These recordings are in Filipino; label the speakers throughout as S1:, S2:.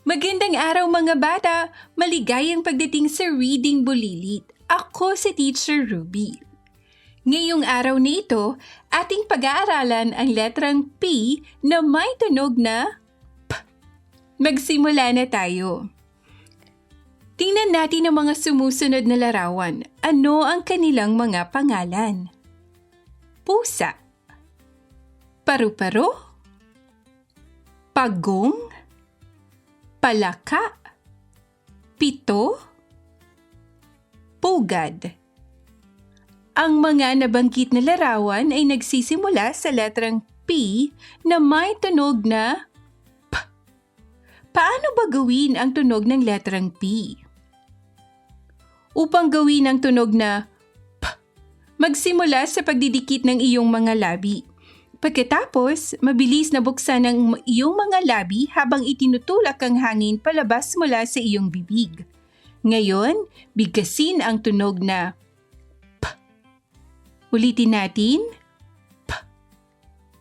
S1: Magandang araw mga bata! Maligayang pagdating sa Reading Bulilit. Ako si Teacher Ruby. Ngayong araw na ito, ating pag-aaralan ang letrang P na may tunog na P. Magsimula na tayo. Tingnan natin ang mga sumusunod na larawan. Ano ang kanilang mga pangalan? Pusa Paru-paro Pagong Palaka Pito Pugad Ang mga nabanggit na larawan ay nagsisimula sa letrang P na may tunog na P. Paano ba gawin ang tunog ng letrang P? Upang gawin ang tunog na P, magsimula sa pagdidikit ng iyong mga labi. Pagkatapos, mabilis na buksan ang iyong mga labi habang itinutulak ang hangin palabas mula sa iyong bibig. Ngayon, bigkasin ang tunog na P. Ulitin natin. P.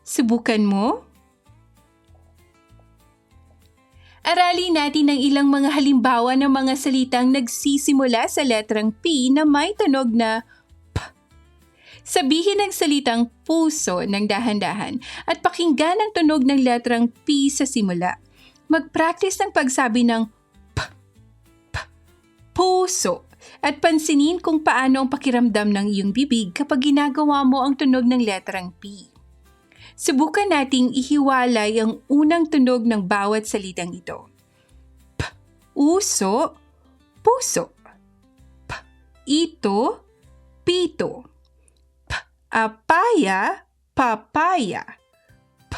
S1: Subukan mo. Aralin natin ang ilang mga halimbawa ng mga salitang nagsisimula sa letrang P na may tunog na P. Sabihin ang salitang puso ng dahan-dahan at pakinggan ang tunog ng letrang P sa simula. Mag-practice ng pagsabi ng P, P, puso at pansinin kung paano ang pakiramdam ng iyong bibig kapag ginagawa mo ang tunog ng letrang P. Subukan nating ihiwalay ang unang tunog ng bawat salitang ito. P, uso, puso. P, ito, pito. Apaya, papaya. P,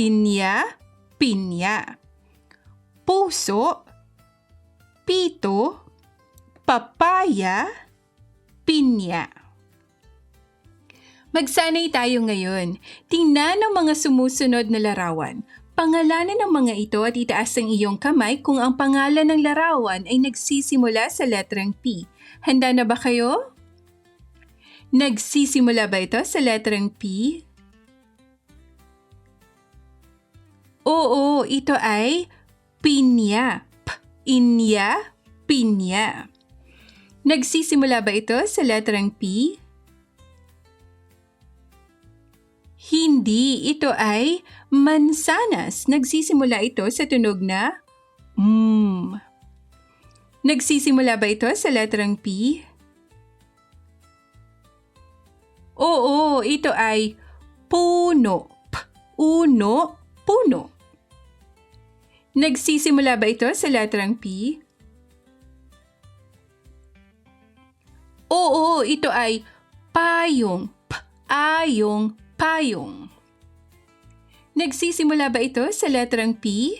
S1: inya, pinya. Puso, pito, papaya, pinya. Magsanay tayo ngayon. Tingnan ang mga sumusunod na larawan. Pangalanan ng mga ito at itaas ang iyong kamay kung ang pangalan ng larawan ay nagsisimula sa letrang P. Handa na ba kayo? Nagsisimula ba ito sa letrang P? Oo, ito ay pinya. P, inya, pinya. Nagsisimula ba ito sa letrang P? Hindi, ito ay mansanas. Nagsisimula ito sa tunog na mm. Nagsisimula ba ito sa letrang P? Oo, ito ay puno. Uno, puno. Nagsisimula ba ito sa letrang P? Oo, ito ay payong. P, ayong, payong. Nagsisimula ba ito sa letrang P?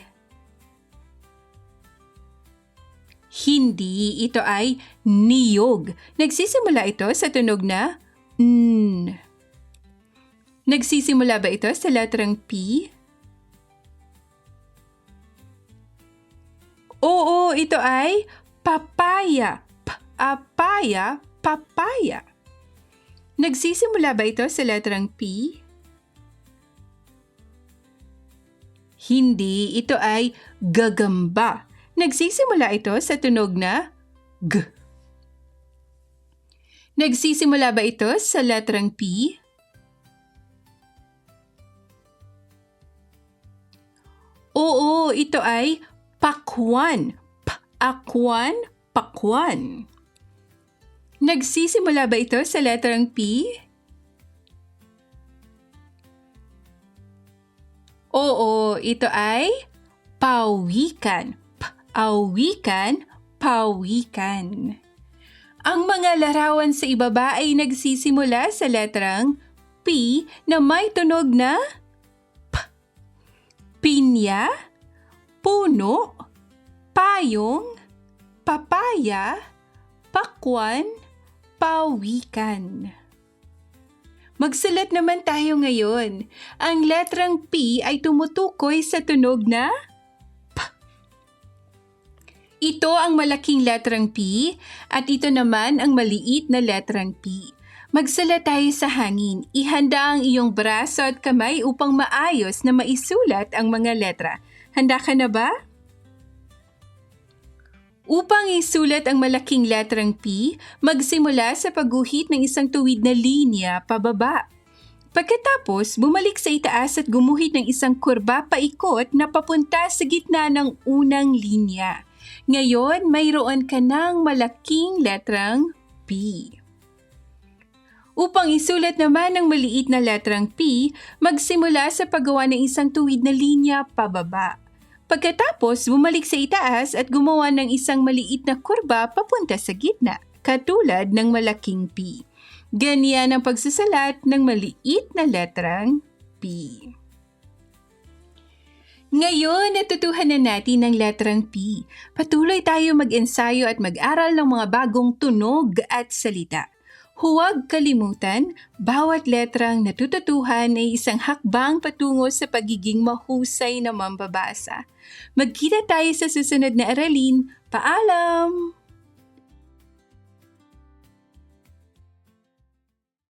S1: Hindi, ito ay niyog. Nagsisimula ito sa tunog na N. Nagsisimula ba ito sa letrang P? Oo, ito ay papaya. P- apaya, papaya. Nagsisimula ba ito sa letrang P? Hindi, ito ay gagamba. Nagsisimula ito sa tunog na G. Nagsisimula ba ito sa letrang P? Oo, ito ay pakwan. Pakwan, pakwan. Nagsisimula ba ito sa letrang P? Oo, ito ay pawikan. Pawikan, pawikan. Ang mga larawan sa ibaba ay nagsisimula sa letrang P na may tunog na P. Pinya, puno, payong, papaya, pakwan, pawikan. Magsulat naman tayo ngayon. Ang letrang P ay tumutukoy sa tunog na. Ito ang malaking letrang P at ito naman ang maliit na letrang P. Magsulat tayo sa hangin. Ihanda ang iyong braso at kamay upang maayos na maisulat ang mga letra. Handa ka na ba? Upang isulat ang malaking letrang P, magsimula sa pagguhit ng isang tuwid na linya pababa. Pagkatapos, bumalik sa itaas at gumuhit ng isang kurba paikot na papunta sa gitna ng unang linya. Ngayon, mayroon ka ng malaking letrang P. Upang isulat naman ang maliit na letrang P, magsimula sa paggawa ng isang tuwid na linya pababa. Pagkatapos, bumalik sa itaas at gumawa ng isang maliit na kurba papunta sa gitna, katulad ng malaking P. Ganyan ang pagsusulat ng maliit na letrang P. Ngayon, natutuhan na natin ang letrang P. Patuloy tayo mag-ensayo at mag-aral ng mga bagong tunog at salita. Huwag kalimutan, bawat letrang natututuhan ay isang hakbang patungo sa pagiging mahusay na mambabasa. Magkita tayo sa susunod na aralin. Paalam!